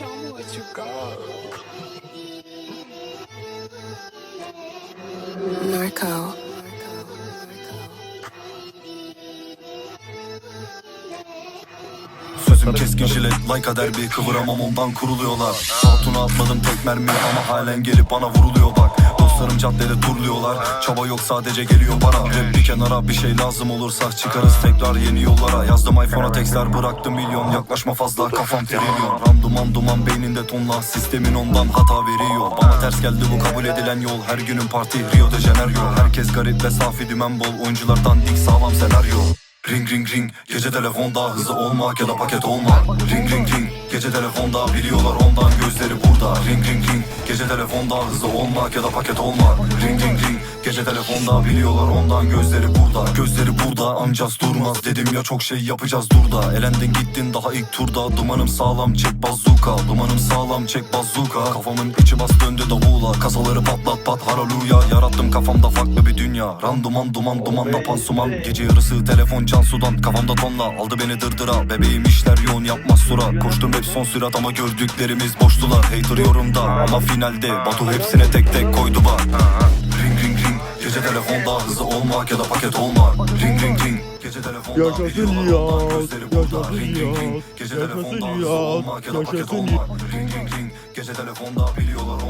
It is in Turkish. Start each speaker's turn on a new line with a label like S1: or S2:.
S1: You go. Narco.
S2: Sözüm keskin jilet like derbi Kıvıramam ondan kuruluyorlar Hatuna atmadım tek mermi ama halen gelip bana vuruluyor bak Dostlarım caddede turluyorlar. Çaba yok sadece geliyor para Rap bir kenara bir şey lazım olursa Çıkarız. Tekrar yeni yollara. Yazdım iPhone'a tekstler bıraktım milyon. Yaklaşma fazla kafam trilyon Ram duman duman beyninde tonla Sistemin ondan hata veriyor. Bana ters geldi bu kabul edilen yol. Her günün parti Rio de Janeiro. Herkes garip ve safi dümen bol. Oyunculardan dik sağlam senaryo. Ring ring ring. Gece telefonda hızlı olmak ya da paket olma Ring ring ring. Gece telefonda biliyorlar ondan gözleri burada Ring ring ring. Gece telefonda hızlı olmak ya da paket olma Ring ring ring Gece telefonda biliyorlar ondan gözleri burada. Gözleri burada amcas durmaz. Dedim ya çok şey yapacağız dur da. Elendin gittin daha ilk turda. Dumanım sağlam çek bazuka Dumanım sağlam çek bazuka Kafamın içi bas döndü davula. Kasaları patlat pat haraluya. Yarattım kafamda farklı bir dünya. Ran duman duman dumanla pansuman. Gece yarısı telefon can sudan. Kafamda tonla aldı beni dırdıra. Bebeğim işler yoğun yapmaz sura. Koştum hep son sürat ama gördüklerimiz boştular. Hater yorumda ama finalde. Batu hepsine tek tek koydu olmak ya da paket olma Ring ring ring. Gece telefonda
S3: Yaşasın
S2: ondan
S3: yaz,
S2: gözleri burada. Ring ring ring. Gece telefonda olmak ya da paket Ring ring ring. Gece telefonda biliyorlar